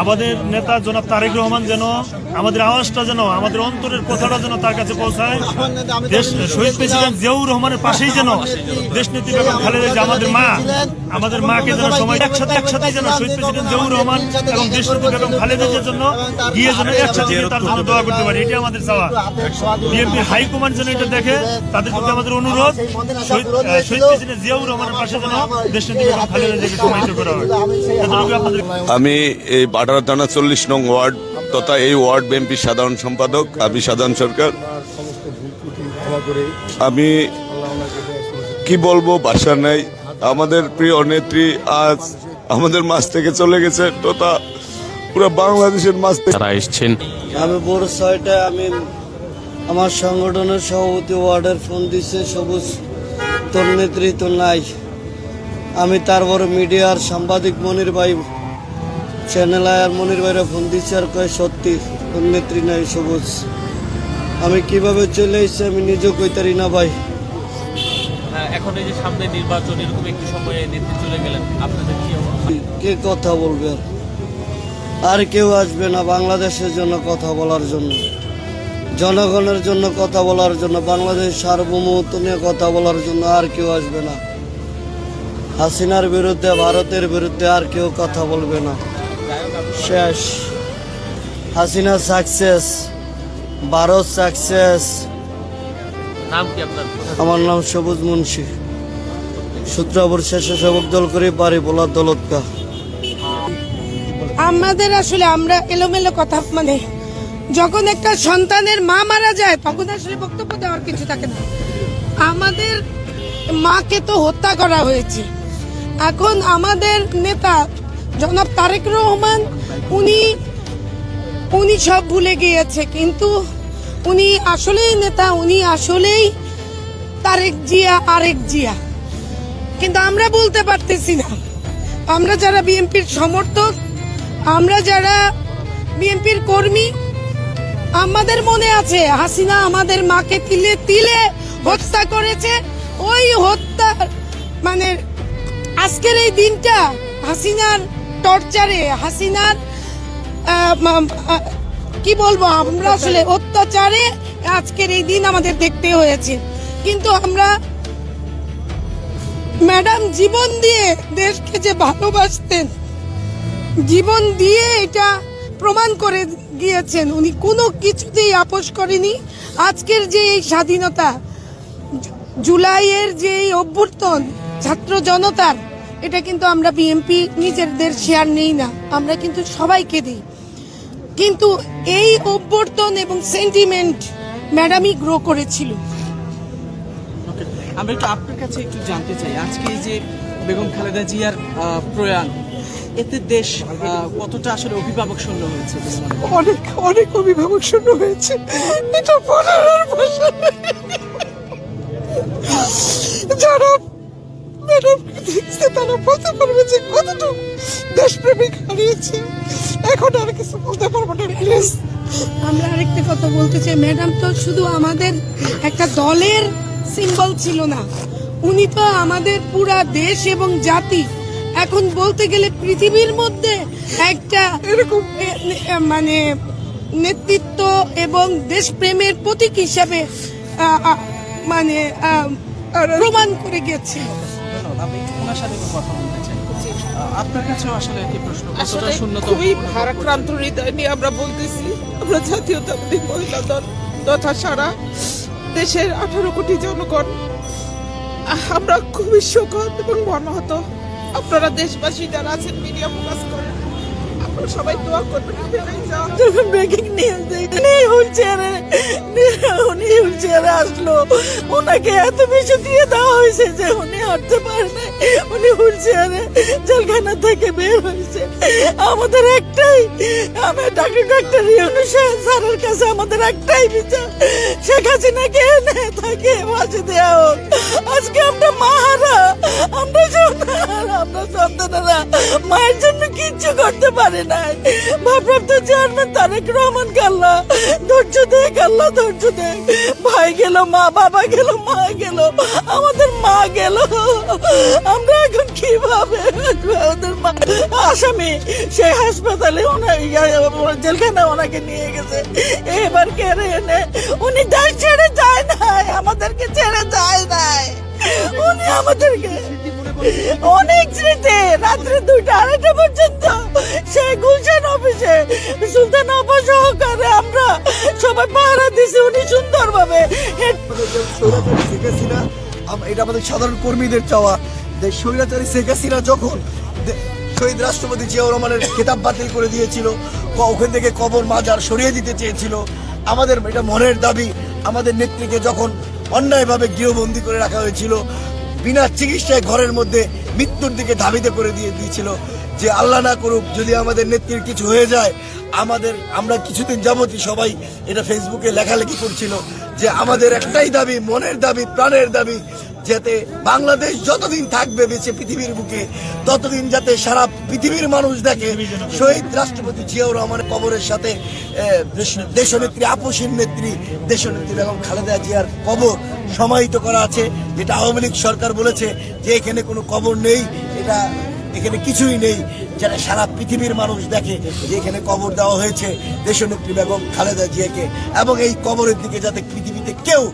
আমাদের নেতা জনাব তারেক রহমান যেন আমাদের আওয়াজটা যেন, আমাদের অন্তরের কথাটা যেন তার কাছে পৌঁছায়। দেশ শহীদ প্রেসিডেন্ট জিয়াউর রহমানের পাশেই যেন দেশ নেত্রী বেগম খালেদা যে আমাদের মা আমাদের মাকে যেন সময় একসাথে একসাথে যেন শহীদ প্রেসিডেন্ট জিয়াউর রহমান এবং দেশ নেত্রী বেগম খালেদার জন্য গিয়ে যেন একসাথে গিয়ে তার জন্য দোয়া করতে পারি। এটি আমাদের চাওয়া। বিএনপির হাইকমান্ড যেন এটা দেখে তাদের প্রতি আমাদের অনুরোধ শহীদ প্রেসিডেন্ট জিয়াউর রহমানের পাশে যেন দেশ নেত্রী বেগম খালেদা জিয়াকে করা হয়। আমি এই বাটারা থানা চল্লিশ নং ওয়ার্ড তথা এই ওয়ার্ড বিএনপির সাধারণ সম্পাদক আমি সাধারণ সরকার। আমি কি বলব ভাষা নাই। আমাদের প্রিয় নেত্রী আজ আমাদের মাছ থেকে চলে গেছে। তথা পুরো বাংলাদেশের মাছ থেকে তারা এসছেন। আমি ভোর ছয়টায় আমি আমার সংগঠনের সভাপতি ওয়ার্ডের ফোন দিছে সবুজ তোর নেত্রী তো নাই। আমি তারপরে মিডিয়ার সাংবাদিক মনির ভাই চ্যানেল আয়ার মনির ভাইরা ফোন দিচ্ছে আর কয় সত্যি তোর নেত্রী নাই সবুজ। আমি কীভাবে চলে এসেছি আমি নিজেও কইতারি না ভাই। এখন এই যে সামনে নির্বাচন, এরকম একটি সময়ে নেত্রী চলে গেলেন, আপনাদের কি কে কথা বলবে? আর কেউ আসবে না বাংলাদেশের জন্য কথা বলার জন্য। জনগণের জন্য কথা বলার জন্য, বাংলাদেশ সার্বভৌমত্ব নিয়ে কথা বলার জন্য আর কেউ আসবে না। হাসিনার বিরুদ্ধে, ভারতের বিরুদ্ধে আর কেউ কথা বলবে না। শেষ। হাসিনা সাকসেস ভারত সাকসেস নাম কি আপনার? আমার নাম সবুজ মুন্সি। সূত্রাবর শেষে সবক দল করে পারি বলার দলতকা আমাদের আসলে আমরা এলোমেলো কথা মানে যখন একটা সন্তানের মা মারা যায় তখন আসলে বক্তব্য দেওয়ার কিছু থাকে না। আমাদের মাকে তো হত্যা করা হয়েছে। এখন আমাদের নেতা জনাব তারেক রহমান উনি উনি সব ভুলে গিয়েছে কিন্তু উনি আসলেই নেতা, উনি আসলেই তারেক জিয়া, আরেক জিয়া। কিন্তু আমরা বলতে পারতেছি না। আমরা যারা বিএনপির সমর্থক, আমরা যারা বিএনপির কর্মী, আমাদের মনে আছে, হাসিনা আমাদের মাকে তিলে তিলে হত্যা করেছে। ওই হত্যা মানে আজকের এই দিনটা হাসিনার টর্চারে, হাসিনার কি বলব, আমরা আসলে অত্যাচারে আজকের এই দিন আমাদের দেখতে হয়েছে। কিন্তু আমরা ম্যাডাম জীবন দিয়ে দেশকে যে ভালোবাসতেন, জীবন দিয়ে এটা প্রমাণ করে গিয়েছেন উনি কোনো কিছুতেই আপোষ করেনি। আজকের যে এই স্বাধীনতা, জুলাইয়ের যে এই অভ্যর্থন, ছাত্র জনতার, এটা কিন্তু আমরা বিএনপি নিজেদের শেয়ার নেই না। আমরা কিন্তু সবাইকে দিই। কিন্তু এই অভ্যর্থন এবং সেন্টিমেন্ট ম্যাডামই গ্রো করেছিল ওকে। আমরা একটু আপনার কাছে একটু জানতে চাই আজকে এই যে বেগম খালেদা জিয়ার প্রয়াণ এতে দেশ কতটা আসলে অভিভাবক শূন্য হয়েছে? অনেক অনেক অভিভাবক শূন্য হয়েছে এটা বলার ভাষা যারা তারা বলতে পারবে যে কতটুকু দেশপ্রেমিক হারিয়েছে। এখন আর কিছু বলতে পারব না প্লিজ। আমরা আরেকটা কথা বলতে চাই। ম্যাডাম তো শুধু আমাদের একটা দলের সিম্বল ছিল না উনি তো আমাদের পুরা দেশ এবং জাতি। এখন বলতে গেলে পৃথিবীর মধ্যে একটা এরকম। মানে নেতৃত্ব এবং দেশপ্রেমের প্রতীক হিসাবে মানে প্রমাণ করে গেছে। আমি ওনার সাথে একটু কথা বলতে চাই। আপনার কাছেও আসলে একই প্রশ্ন কতটা শূন্যতা খুবই ভারাক্রান্ত হৃদয় নিয়ে আমরা বলতেছি আমরা জাতীয়তাবাদী মহিলা দল তথা সারা দেশের আঠারো কোটি জনগণ। আমরা খুবই শোকত এবং মর্মাহত আপনারা দেশবাসী যারা আছেন মিডিয়া ফোকাস করেন। আপনারা সবাই দোয়া করবেন যখন ব্রেকিং নিউজ দেখলেন হুইল চেয়ারে উনি হুইল চেয়ারে আসলো। ওনাকে এত বেশি দিয়ে দেওয়া হয়েছে যে উনি হাঁটতে পারে না উনি হুইল চেয়ারে জেলখানা থেকে বের হয়েছে। আমাদের একটাই, আমি ডাক্তার ডাক্তার ইউনুস স্যারের কাছে আমাদের একটাই বিচার। শেখ হাসিনাকে এনে তাকে ফাঁসি দেওয়া হোক। আজকে আমরা মাহারা, আমরা সন্তান, আমরা সন্তানেরা মায়ের জন্য কিচ্ছু করতে পারি নাই। ভারপ্রাপ্ত চেয়ারম্যান তারেক রহমান কাল্লা ধৈর্য দে কাল্লা ধৈর্য দে। ভাই গেল, মা, বাবা গেল, মা গেল, আমাদের মা গেল। আমরা এখন কীভাবে আমাদের মা আসামি সেই হাসপাতালে ওনার জেলখানা ওনাকে নিয়ে গেছে। এবার কেড়ে এনে? উনি দেশ ছেড়ে যায় নাই, আমাদেরকে ছেড়ে যায় নাই। উনি আমাদেরকে অনেক স্মৃতি, রাত্রে দুইটা, আড়াইটা পর্যন্ত। সেই গুলশান অফিসে, সুলতান আপা আমরা সবাই পাহারা দিছি উনি সুন্দরভাবে। শেখ হাসিনা এটা আমাদের সাধারণ কর্মীদের চাওয়া। যে স্বৈরাচারী শেখ হাসিনা যখন শহীদ রাষ্ট্রপতি জিয়াউর রহমানের খেতাব বাতিল করে দিয়েছিল ওখান থেকে কবর মাজার সরিয়ে দিতে চেয়েছিল, আমাদের এটা মনের দাবি। আমাদের নেত্রীকে যখন অন্যায়ভাবে গৃহবন্দী করে রাখা হয়েছিল বিনা চিকিৎসায় ঘরের মধ্যে মৃত্যুর দিকে ধাবিত করে দিয়ে দিয়েছিল যে আল্লাহ না করুক, যদি আমাদের নেত্রীর কিছু হয়ে যায়, আমাদের, আমরা কিছুদিন যাবতই সবাই এটা ফেসবুকে লেখালেখি করছিল যে আমাদের একটাই দাবি, মনের দাবি, প্রাণের দাবি যাতে বাংলাদেশ যতদিন থাকবে বেঁচে পৃথিবীর বুকে, ততদিন যাতে সারা পৃথিবীর মানুষ দেখে। শহীদ রাষ্ট্রপতি জিয়াউর রহমানের কবরের সাথে দেশ- দেশনেত্রী, আপসীন নেত্রী, দেশনেত্রী বেগম খালেদা জিয়ার কবর সমাহিত করা আছে, যেটা আওয়ামী লীগ সরকার বলেছে যে এখানে কোনো কবর নেই, এটা এখানে কিছুই নেই যারা সারা পৃথিবীর মানুষ দেখে যে এখানে কবর দেওয়া হয়েছে, দেশনেত্রী বেগম খালেদা জিয়াকে। এবং এই কবরের দিকে যাতে পৃথিবীতে কেউ